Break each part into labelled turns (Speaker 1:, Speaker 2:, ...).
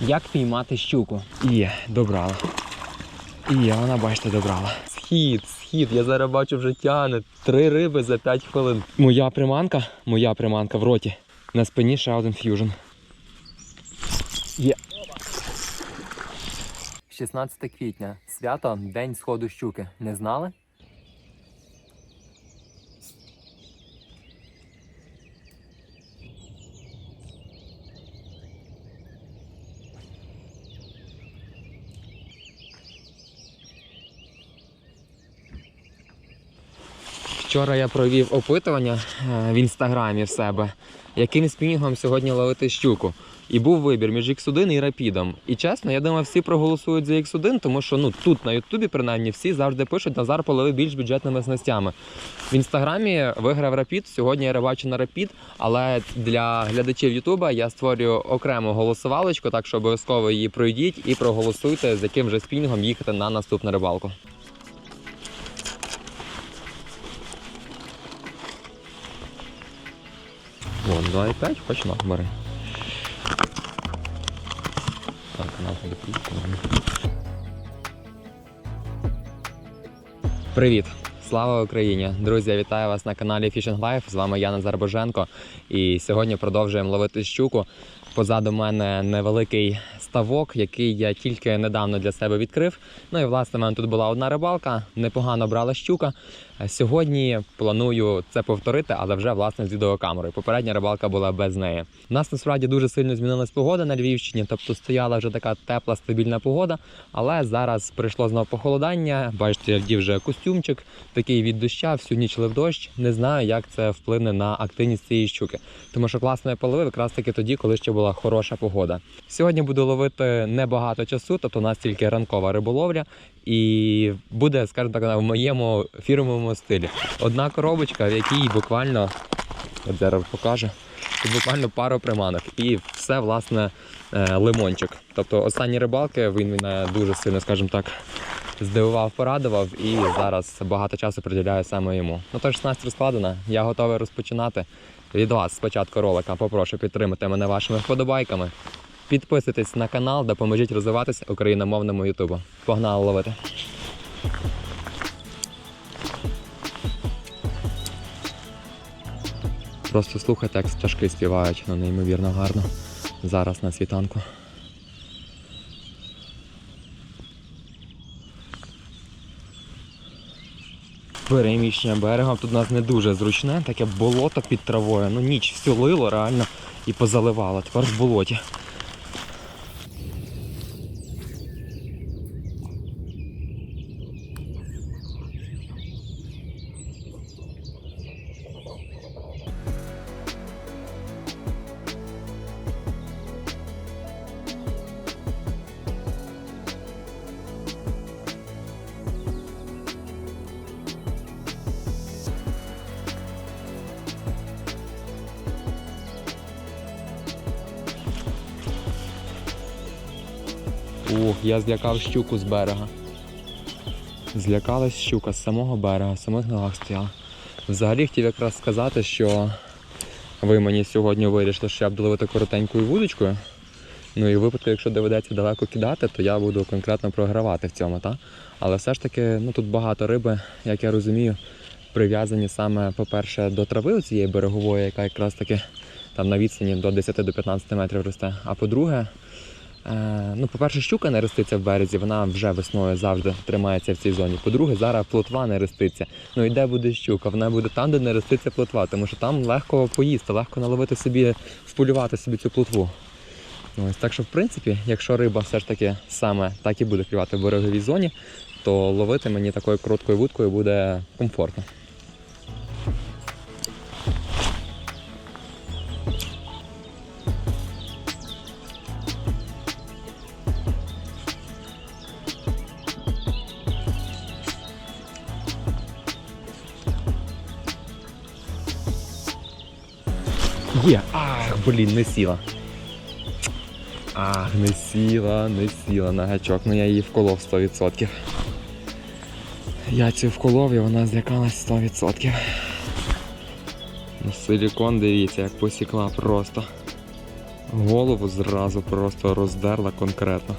Speaker 1: Як піймати щуку? Є, добрала. Є, вона, бачите, добрала. Схід, схід. Я зараз бачу вже тяне. Три риби за 5 хвилин. Моя приманка, моя приманка в роті. На спині ще один ф'южн. Є. 16 квітня. Свято День сходу щуки. Не знали? Вчора я провів опитування е, в інстаграмі в себе, яким спінінгом сьогодні ловити щуку. І був вибір між X1 і Рапідом. І чесно, я думаю, всі проголосують за X1, тому що ну тут на Ютубі принаймні всі завжди пишуть Назар полови більш бюджетними снастями. В інстаграмі виграв Рапід. Сьогодні я рибачу на Рапід, але для глядачів Ютуба я створюю окрему голосувалочку, так що обов'язково її пройдіть і проголосуйте, з яким же спінінгом їхати на наступну рибалку. Вон, 2,5, хоч на, бери. Так, канал підписуємо. Привіт! Слава Україні! Друзі, вітаю вас на каналі Fishing Life. З вами я Назар. І сьогодні продовжуємо ловити щуку. Позаду мене невеликий ставок, який я тільки недавно для себе відкрив. Ну і власне в мене тут була одна рибалка, непогано брала щука. Е, Сьогодні планую це повторити, але вже власне з відеокамерою. Попередня рибалка була без неї. У нас насправді дуже сильно змінилась погода на Львівщині, тобто стояла вже така тепла, стабільна погода. Але зараз прийшло знову похолодання. Бачите, я вдів вже костюмчик, такий від доща, всю ніч лив дощ. Не знаю, як це вплине на активність цієї щуки. Тому що класно я половив якраз таки тоді, коли ще була хороша погода. Сьогодні буду ловити небагато часу, тобто у нас тільки ранкова риболовля. І буде, скажімо так, в моєму фірмовому стилі. Одна коробочка, в якій буквально, от зараз покажу, буквально пару приманок. І все, власне, е, лимончик. Тобто останні рибалки він мене дуже сильно, скажімо так, здивував, порадував і зараз багато часу приділяю саме йому. Ну тож 16 розкладена, я готовий розпочинати. Від вас спочатку ролика попрошу підтримати мене вашими вподобайками. Підписуйтесь на канал, допоможіть розвиватися україномовному Ютубу. Погнали ловити. Просто слухайте, як пташки співають, ну неймовірно гарно. Зараз на світанку. Переміщення берегом тут у нас не дуже зручне, таке болото під травою. Ну ніч все лило реально і позаливало. Тепер в болоті. Ух, я злякав щуку з берега. Злякалась щука з самого берега, в самих ногах стояла. Взагалі хотів якраз сказати, що ви мені сьогодні вирішили, що я буду ловити коротенькою вудочкою. Ну і в випадку, якщо доведеться далеко кидати, то я буду конкретно програвати в цьому, так? Але все ж таки, ну тут багато риби, як я розумію, прив'язані саме, по-перше, до трави цієї берегової, яка якраз таки там на відстані до 10-15 метрів росте. А по-друге, ну, по-перше, щука не реститься в березі, вона вже весною завжди тримається в цій зоні. По-друге, зараз плотва не реститься. Ну і де буде щука? Вона буде там, де не реститься плотва, тому що там легко поїсти, легко наловити собі, вполювати собі цю плотву. Ось так що, в принципі, якщо риба все ж таки саме так і буде клювати в береговій зоні, то ловити мені такою короткою вудкою буде комфортно. Блін, не сіла. Ах, не сіла, не сіла на гачок. Ну я її вколов 100%. Я цю вколов і вона злякалась 100%. Ну, силікон, дивіться, як посікла просто. Голову зразу просто роздерла конкретно.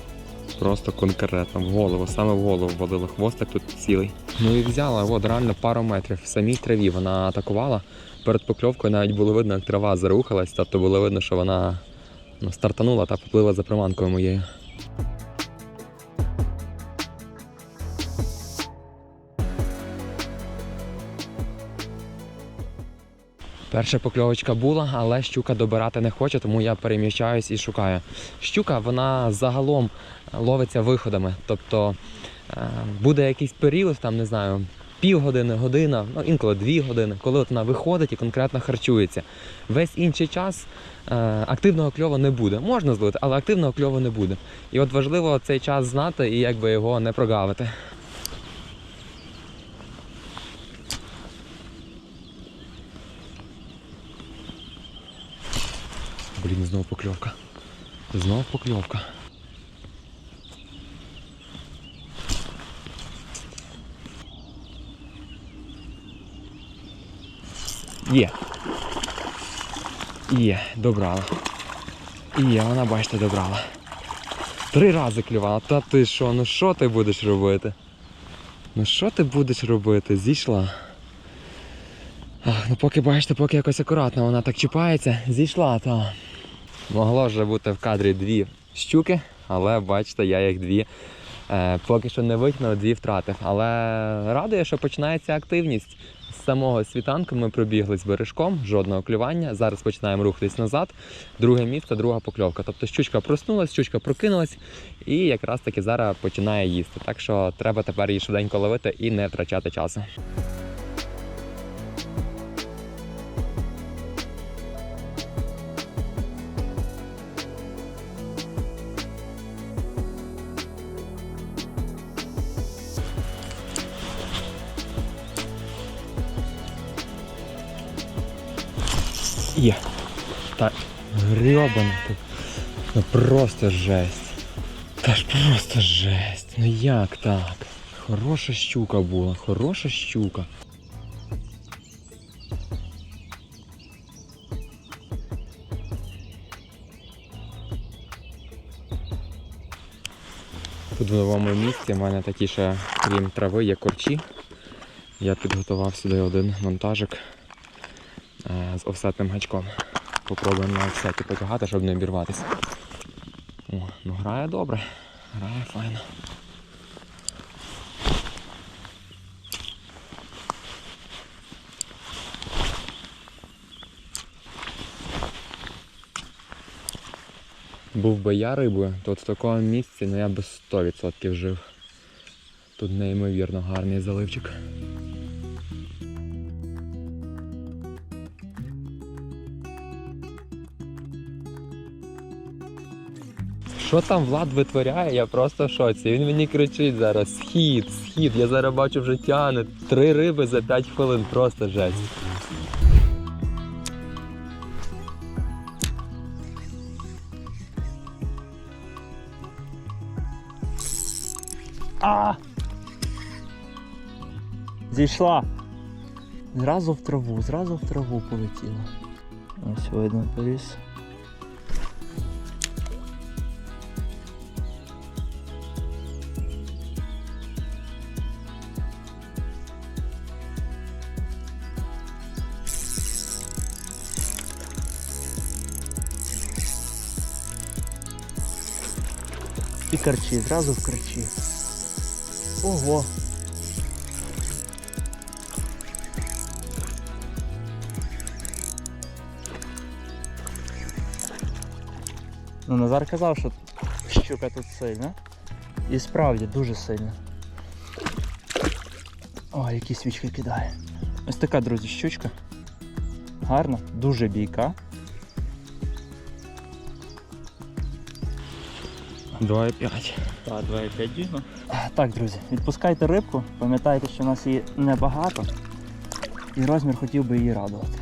Speaker 1: Просто конкретно, в голову, саме в голову валило. Хвостик тут цілий. Ну і взяла, от реально пару метрів. В самій траві вона атакувала. Перед покльовкою навіть було видно, як трава зарухалась, тобто було видно, що вона ну, стартанула та поплила за приманкою моєю. Перша покльовочка була, але щука добирати не хоче, тому я переміщаюсь і шукаю. Щука вона загалом ловиться виходами. Тобто е, буде якийсь період, там не знаю, півгодини, година, ну інколи дві години, коли от вона виходить і конкретно харчується. Весь інший час е, активного кльову не буде. Можна зловити, але активного кльову не буде. І от важливо цей час знати і якби його не прогавити. Блін, знову покльовка. Знову покльовка. Є. Є, добрала. Є, вона, бачите, добрала. Три рази клювала. Та ти що, ну що ти будеш робити? Ну що ти будеш робити? Зійшла. Ах, ну поки бачите, поки якось акуратно вона так чіпається, зійшла, та. Могло вже бути в кадрі дві щуки, але бачите, я їх дві е, поки що не витягнув, дві втратив. Але радує, що починається активність. Самого світанку ми пробігли з бережком, жодного клювання. Зараз починаємо рухатись назад. Друге місце, друга покльовка. Тобто щучка проснулась, щучка прокинулась і якраз таки зараз починає їсти. Так що треба тепер її швиденько ловити і не втрачати часу. Є. Та грьобана тут. Ну просто жесть. Та ж просто жесть. Ну як так? Хороша щука була, хороша щука. Тут в новому місці в мене такі ще, крім трави, є корчі. Я підготував сюди один монтажик з офсетним гачком. Попробуємо на офсеті потягати, щоб не обірватися. О, ну грає добре, грає файно. Був би я рибою, то от в такому місці ну, я би 100% жив. Тут неймовірно гарний заливчик. Що там Влад витворяє, я просто в шоці. Він мені кричить зараз: схід, схід. Я зараз бачу вже тягне. Три риби за 5 хвилин, просто жесть.
Speaker 2: А! Зійшла. Зразу в траву, зразу в траву полетіла. Ось видно поліз. І карчі, зразу в карчі. Ого. Ну, Назар казав, що щука тут сильна. І справді дуже сильна. О, які свічки кидає. Ось така, друзі, щучка. Гарна, дуже бійка.
Speaker 1: 2,5.
Speaker 2: Так, 2,5 дійсно. Так, друзі, відпускайте рибку, пам'ятайте, що у нас її небагато. І розмір хотів би її радувати.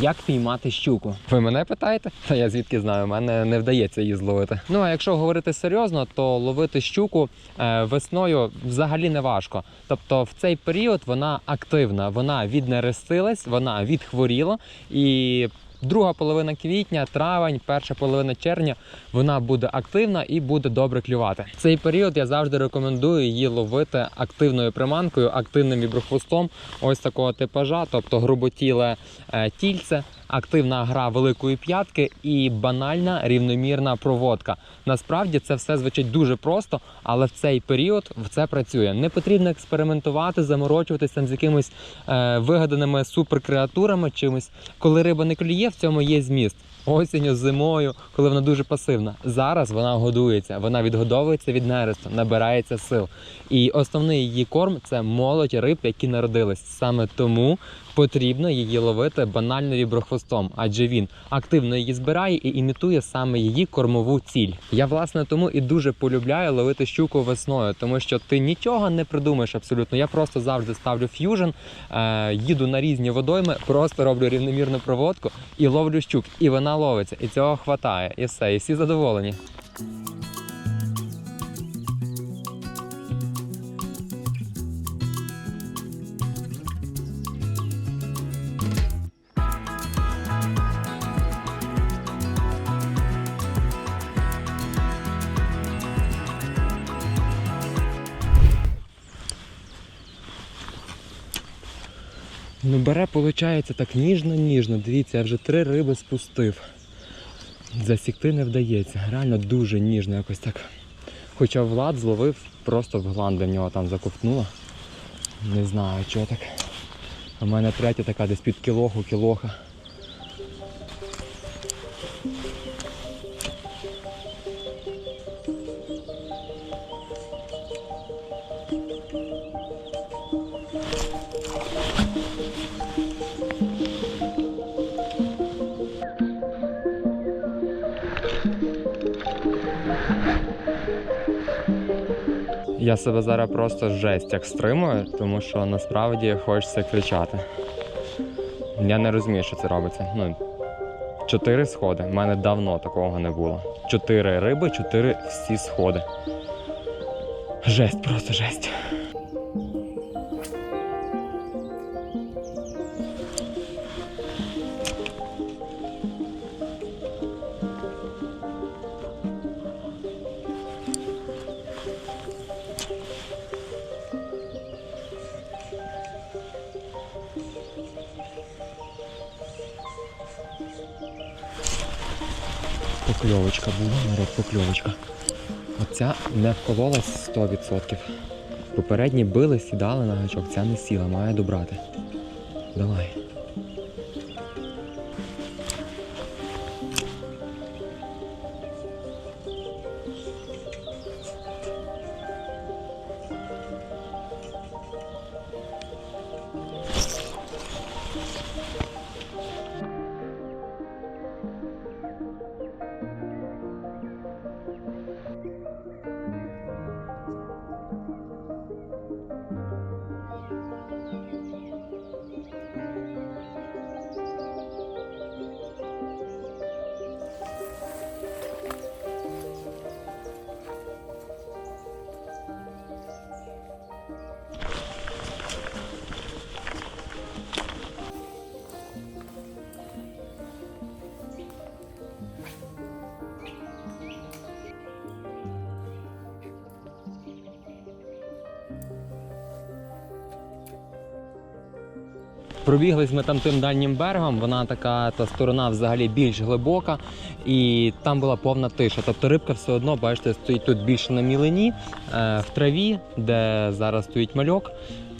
Speaker 1: Як піймати щуку? Ви мене питаєте? Та я звідки знаю, в мене не вдається її зловити. Ну а якщо говорити серйозно, то ловити щуку е, весною взагалі не важко. Тобто в цей період вона активна, вона віднерестилась, вона відхворіла і Друга половина квітня, травень, перша половина червня вона буде активна і буде добре клювати. В цей період я завжди рекомендую її ловити активною приманкою, активним віброхвостом, ось такого типажа, тобто груботіле е, тільце, активна гра великої п'ятки і банальна рівномірна проводка. Насправді це все звучить дуже просто, але в цей період це працює. Не потрібно експериментувати, заморочуватися з якимись е, вигаданими суперкреатурами, чимось. Коли риба не клює, в цьому є зміст. Осінню, зимою, коли вона дуже пасивна. Зараз вона годується, вона відгодовується від нересту, набирається сил. І основний її корм це молодь риб, які народились. Саме тому потрібно її ловити банально віброхвостом, адже він активно її збирає і імітує саме її кормову ціль. Я власне тому і дуже полюбляю ловити щуку весною, тому що ти нічого не придумаєш абсолютно. Я просто завжди ставлю ф'южн, е, їду на різні водойми, просто роблю рівномірну проводку і ловлю щук. І вона ловиться, і цього хватає, і все, і всі задоволені. Ну, бере, виходить, так ніжно-ніжно. Дивіться, я вже три риби спустив. Засікти не вдається. Реально дуже ніжно якось так. Хоча Влад зловив просто в гланди в нього там заковтнуло. Не знаю, чого так. У мене третя така десь під кілоху, кілоха. Я себе зараз просто жесть як стримую, тому що насправді хочеться кричати. Я не розумію, що це робиться. Ну, чотири сходи. У мене давно такого не було. Чотири риби, чотири всі сходи. Жесть, просто жесть. Покльовочка була, народ, покльовочка. Оця не вкололась 100%. Попередні били, сідали на гачок, ця не сіла, має добрати. Давай. Пробіглись ми там тим дальнім берегом, вона така та сторона взагалі більш глибока, і там була повна тиша. Тобто рибка все одно, бачите, стоїть тут більше на мілині, е, в траві, де зараз стоїть мальок.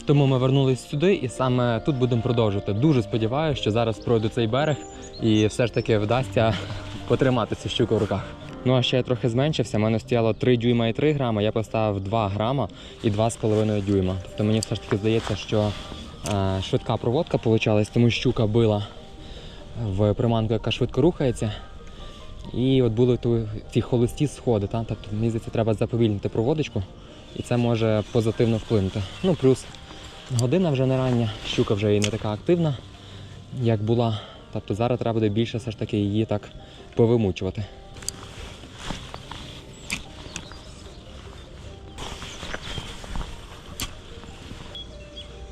Speaker 1: Тому ми вернулись сюди і саме тут будемо продовжувати. Дуже сподіваюся, що зараз пройду цей берег і все ж таки вдасться потримати цю щуку в руках. Ну а ще я трохи зменшився. У мене стояло 3 дюйма і 3 грама, я поставив 2 грама і 2,5 дюйма. Тобто мені все ж таки здається, що швидка проводка получалась, тому щука била в приманку, яка швидко рухається. І от були ті холості сходи. Та? Тобто, мені здається, треба заповільнити проводочку, і це може позитивно вплинути. Ну, плюс година вже не рання, щука вже і не така активна, як була. Тобто зараз треба буде більше все ж таки її так повимучувати.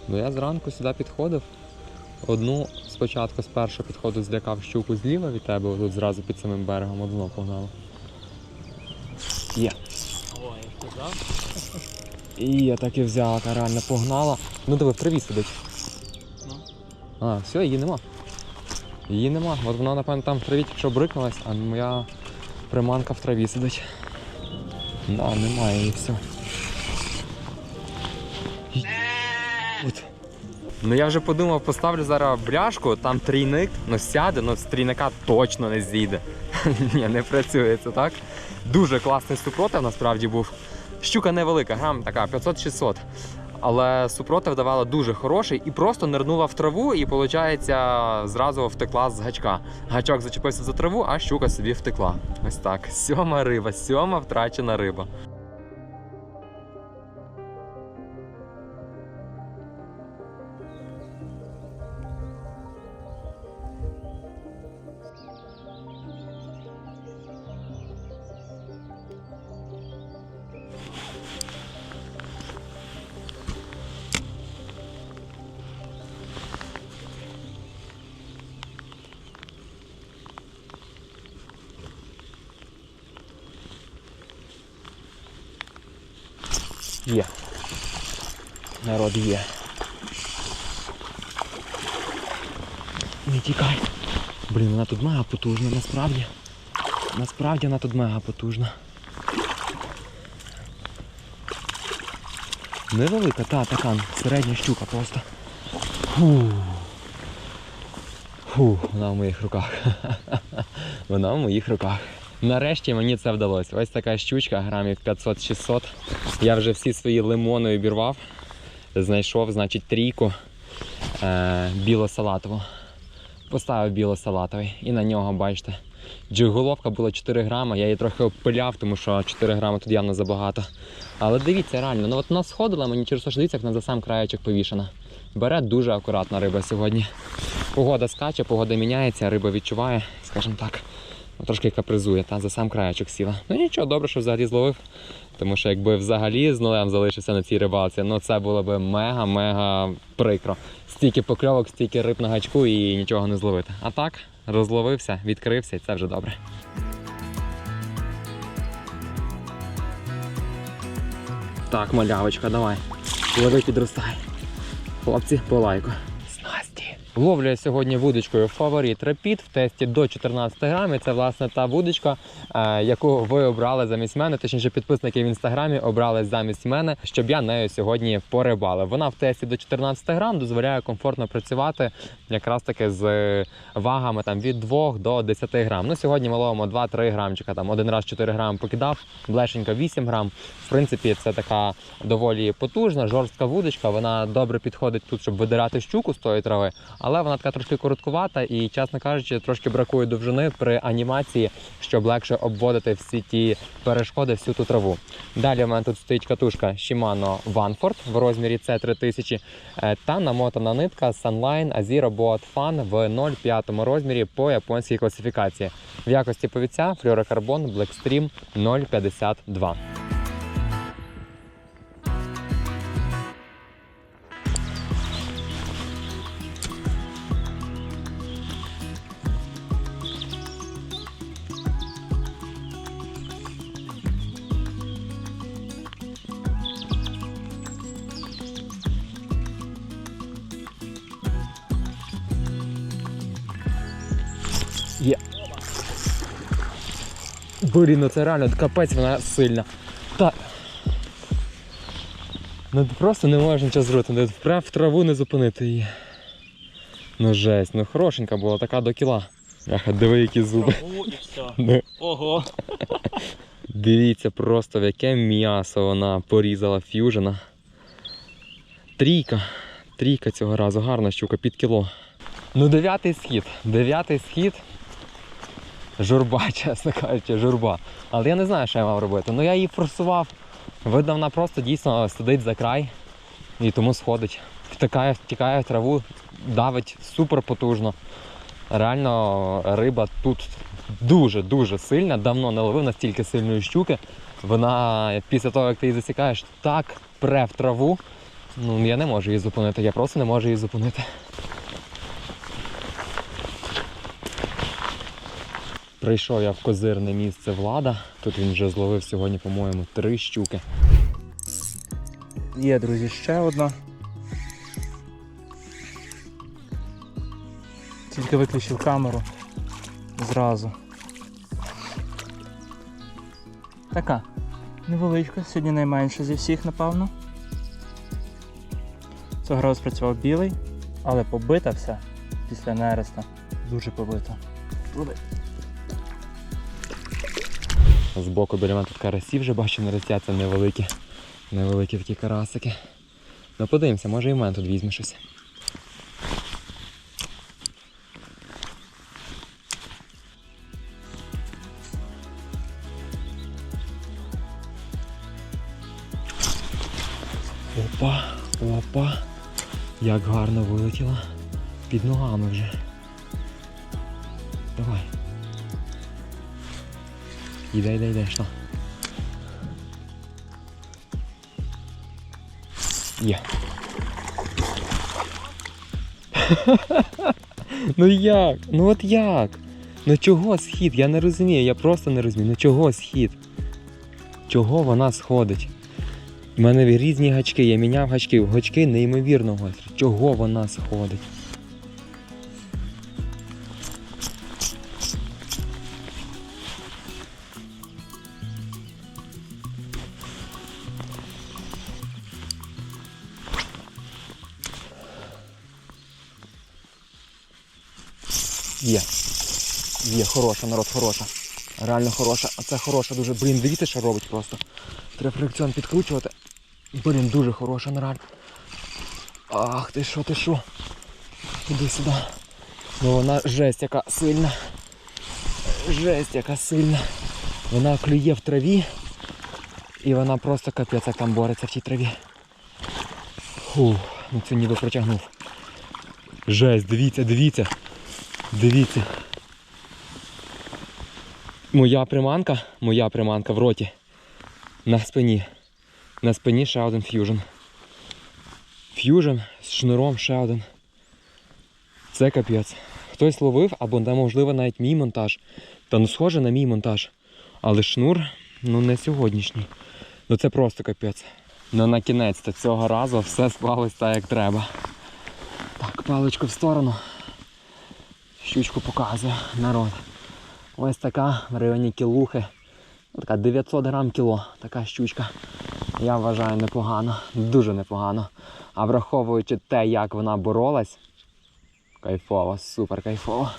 Speaker 1: Бо я зранку сюди підходив, Одну спочатку з першого підходу злякав щуку зліва від тебе, тут зразу під самим берегом одну погнала. Є.
Speaker 2: О, я сказав.
Speaker 1: І я так і взяла, та реально погнала. Ну диви, траві сидить.
Speaker 2: Ну.
Speaker 1: А, все, її нема. Її нема. От вона, напевно, там в траві тільки що брикнулась, а моя приманка в траві сидить. Да, немає її, все. Ну я вже подумав, поставлю зараз бляшку, там трійник, ну сяде, ну з трійника точно не зійде. Ні, не працює це так. Дуже класний супротив насправді був. Щука невелика, грам така 500-600. Але супротив давала дуже хороший і просто нирнула в траву, і виходить, зразу втекла з гачка. Гачок зачепився за траву, а щука собі втекла. Ось так. Сьома риба, сьома втрачена риба. Є. Народ є. Не тікай. Блін, вона тут мега потужна, насправді. Насправді вона тут мега потужна. Невелика, та, така середня щука просто. Фу. Фу, вона в моїх руках. вона в моїх руках. Нарешті мені це вдалося. Ось така щучка, грамів 500-600. Я вже всі свої лимони обірвав. Знайшов, значить, трійку е, біло-салатову. Поставив біло-салатовий і на нього, бачите, джиголовка була 4 грама, я її трохи обпиляв, тому що 4 грами тут явно забагато. Але дивіться, реально, ну от вона сходила, мені через дивіться, як вона за сам краєчок повішена. Бере дуже акуратна риба сьогодні. Погода скаче, погода міняється, риба відчуває, скажімо так. Ну, Трошки капризує, та за сам краєчок сіла. Ну нічого, добре, що взагалі зловив. Тому що якби взагалі з нулем залишився на цій рибалці, ну це було б мега-мега прикро. Стільки покльовок, стільки риб на гачку і нічого не зловити. А так, розловився, відкрився, і це вже добре. Так, малявочка, давай. Лови підростай. Хлопці, по лайку. Ловлю сьогодні вудочкою фаворит Репіт в тесті до 14 грамів. Це власне та вудочка, е, яку ви обрали замість мене, точніше підписники в інстаграмі обрали замість мене, щоб я нею сьогодні порибалив. Вона в тесті до 14 грам дозволяє комфортно працювати якраз таки з вагами там від 2 до 10 грам. Ну сьогодні ми ловимо 2-3 грамчика. Там один раз 4 грам покидав, блешенька 8 грам. В принципі, це така доволі потужна, жорстка вудочка. Вона добре підходить тут, щоб видирати щуку з тої трави, але вона така трошки короткувата і, чесно кажучи, трошки бракує довжини при анімації, щоб легше обводити всі ті перешкоди, всю ту траву. Далі у мене тут стоїть катушка Shimano Vanford в розмірі C3000 е, та намотана нитка Sunline Azero Boat Fan в 0,5 розмірі по японській класифікації. В якості повіця флюорокарбон Blackstream 0,52. Блін, ну це реально капець вона сильна. Та. Ну просто не можна нічого зробити. Ну, Прям в траву не зупинити її. Ну жесть, ну хорошенька була, така до кіла. Ах, диви, які зуби.
Speaker 2: Траву і все.
Speaker 1: Ну,
Speaker 2: Ого.
Speaker 1: Дивіться просто, в яке м'ясо вона порізала ф'южена. Трійка. Трійка цього разу, гарна щука, під кіло. Ну, дев'ятий схід. Дев'ятий схід. Журба, чесно кажучи, журба. Але я не знаю, що я мав робити. Ну я її форсував. Видно, вона просто дійсно сидить за край і тому сходить. Втикає, втікає в траву, давить супер потужно. Реально риба тут дуже-дуже сильна. Давно не ловив настільки сильної щуки. Вона після того, як ти її засікаєш, так пре в траву. Ну, я не можу її зупинити, я просто не можу її зупинити. Прийшов я в козирне місце влада. Тут він вже зловив сьогодні, по-моєму, три щуки.
Speaker 2: Є, друзі, ще одна. Тільки виключив камеру зразу. Така. Невеличка, сьогодні найменша зі всіх, напевно. Цього разу спрацював білий, але побита вся після нереста. Дуже побита. Пливи.
Speaker 1: Збоку біля мене тут карасі вже бачу нерестяться невеликі. Невеликі такі карасики. Ну подивимося, може і в мене тут візьме щось. Опа, опа. Як гарно вилетіла. Під ногами вже. Іде, іде, іде, що? Є. ну як? Ну от як? Ну чого схід? Я не розумію, я просто не розумію. Ну чого схід? Чого вона сходить? У мене різні гачки, я міняв гачки, гачки неймовірно гострі. Чого вона сходить? Хороша, народ, хороша. Реально хороша. А це хороша дуже. Блін, дивіться, що робить просто. Треба фрикціон підкручувати. Блін, дуже хороша нараль. Ах ти що, ти що? Іди сюди. Ну вона жесть яка сильна. Жесть яка сильна. Вона клює в траві. І вона просто капець як там бореться в тій траві. Фух, ну це ніби протягнув. Жесть, дивіться, дивіться. Дивіться. Моя приманка, моя приманка в роті. На спині. На спині ще один ф'южн. Ф'южн з шнуром ще один. Це капець. Хтось ловив, або можливо навіть мій монтаж. Та ну схоже на мій монтаж. Але шнур, ну не сьогоднішній. Ну це просто капець. Ну на кінець то цього разу все склалось так, як треба. Так, паличку в сторону. Щучку показую, народ. Ось така в районі кілухи. Така 900 грам кіло, така щучка. Я вважаю непогано, дуже непогано. А враховуючи те, як вона боролась, кайфово, супер кайфово.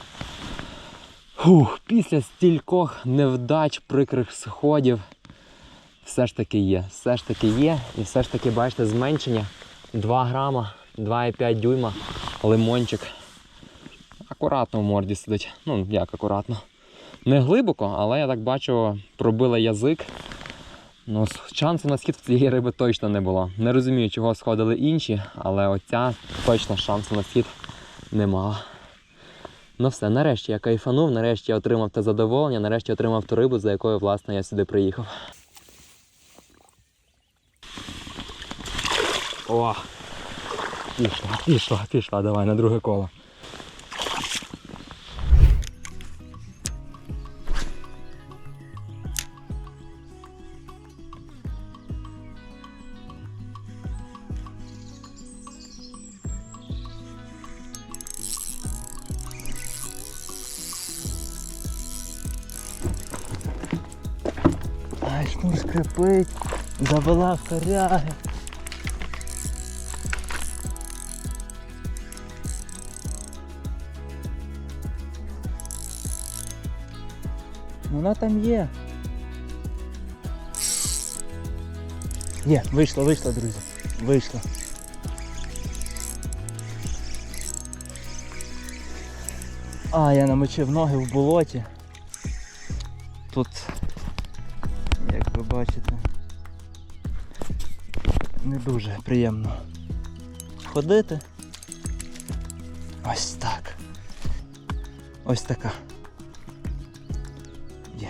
Speaker 1: Фух, після стількох невдач, прикрих сходів, все ж таки є. Все ж таки є. І все ж таки, бачите, зменшення 2 грама, 2,5 дюйма, лимончик. Акуратно в морді сидить. Ну, як акуратно. Не глибоко, але я так бачу, пробила язик. Ну, шансу на схід в цієї риби точно не було. Не розумію, чого сходили інші, але оця точно шансу на схід немала. Ну все, нарешті я кайфанув, нарешті я отримав те задоволення, нарешті отримав ту рибу, за якою, власне, я сюди приїхав. О! Пішла, пішла, пішла, давай на друге коло.
Speaker 2: Скрипить, завела в коряги. Вона там є. Є, вийшла, вийшла, друзі. Вийшла. А, я намочив ноги в болоті. Тут дуже приємно ходити. Ось так. Ось така. Є.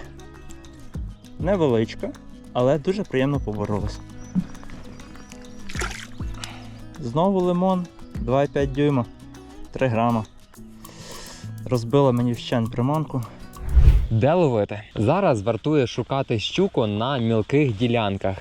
Speaker 2: Невеличка, але дуже приємно поборолась. Знову лимон 2,5 дюйма, 3 грама. Розбила мені вщент приманку.
Speaker 1: Де ловити? Зараз вартує шукати щуку на мілких ділянках.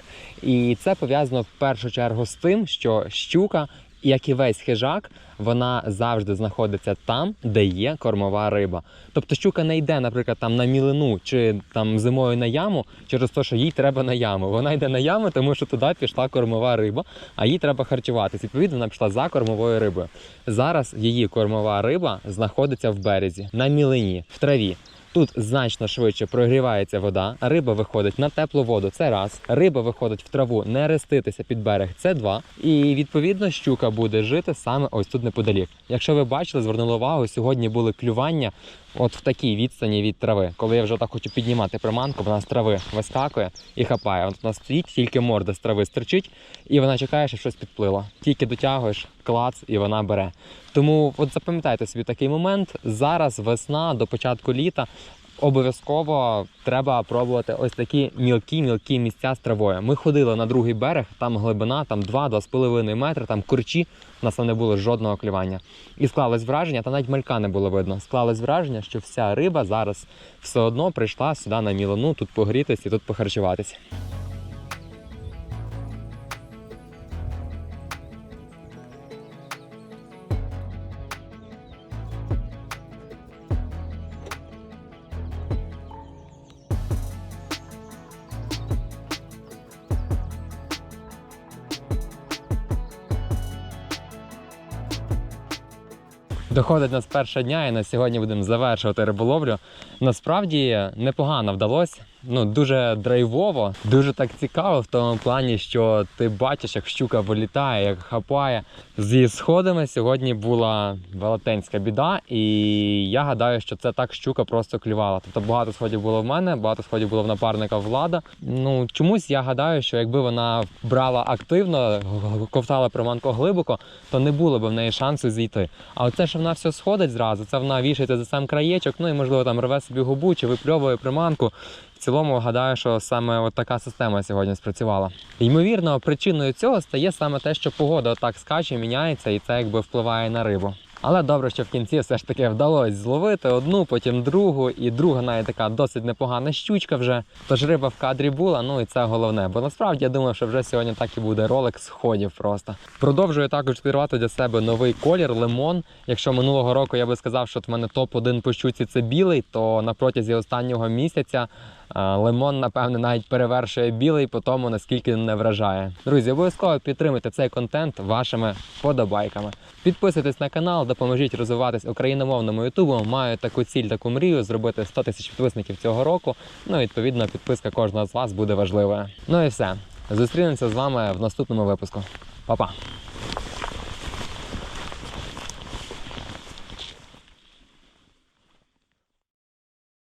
Speaker 1: І це пов'язано в першу чергу з тим, що щука, як і весь хижак, вона завжди знаходиться там, де є кормова риба. Тобто щука не йде, наприклад, там на мілину чи там зимою на яму через те, що їй треба на яму. Вона йде на яму, тому що туди пішла кормова риба, а їй треба харчуватись. Відповідно, вона пішла за кормовою рибою. Зараз її кормова риба знаходиться в березі, на мілині, в траві. Тут значно швидше прогрівається вода, риба виходить на теплу воду. Це раз. Риба виходить в траву, не реститися під берег. Це два. І відповідно щука буде жити саме ось тут неподалік. Якщо ви бачили, звернули увагу, сьогодні були клювання от в такій відстані від трави. Коли я вже так хочу піднімати приманку, вона з трави вискакує і хапає. От вона стоїть, тільки морда з трави стерчить, і вона чекає, що щось підплило. Тільки дотягуєш клац, і вона бере. Тому от запам'ятайте собі такий момент. Зараз весна до початку літа. Обов'язково треба пробувати ось такі мілкі-мілкі місця з травою. Ми ходили на другий берег, там глибина, там 2-2,5 метри, там курчі, у нас там не було жодного клювання. І склалось враження, та навіть малька не було видно. Склалось враження, що вся риба зараз все одно прийшла сюди на мілину, тут погрітися і тут похарчуватися. Доходить нас першого дня, і на сьогодні будемо завершувати риболовлю. Насправді непогано вдалося. Ну дуже драйвово, дуже так цікаво в тому плані, що ти бачиш, як щука вилітає, як хапає. Зі сходами сьогодні була велетенська біда, і я гадаю, що це так щука просто клювала. Тобто багато сходів було в мене, багато сходів було в напарника влада. Ну чомусь я гадаю, що якби вона брала активно, ковтала приманку глибоко, то не було б в неї шансу зійти. А оце, що вона все сходить зразу, це вона вішається за сам краєчок, ну і можливо там рве собі губу чи випльовує приманку. Цілому гадаю, що саме от така система сьогодні спрацювала. Ймовірно, причиною цього стає саме те, що погода отак скаче, міняється, і це якби впливає на рибу. Але добре, що в кінці все ж таки вдалося зловити одну, потім другу, і друга навіть така досить непогана щучка вже. Тож риба в кадрі була, ну і це головне. Бо насправді я думав, що вже сьогодні так і буде ролик сходів просто. Продовжую також відкривати для себе новий колір лимон. Якщо минулого року я би сказав, що в мене топ-1 по щуці це білий, то на протязі останнього місяця. Лимон, напевне, навіть перевершує білий по тому, наскільки не вражає. Друзі, обов'язково підтримуйте цей контент вашими подобайками. Підписуйтесь на канал, допоможіть розвиватись україномовному ютубу. Маю таку ціль, таку мрію зробити 100 тисяч підписників цього року. Ну, відповідно, підписка кожного з вас буде важливою. Ну і все. Зустрінемося з вами в наступному випуску. Па-па!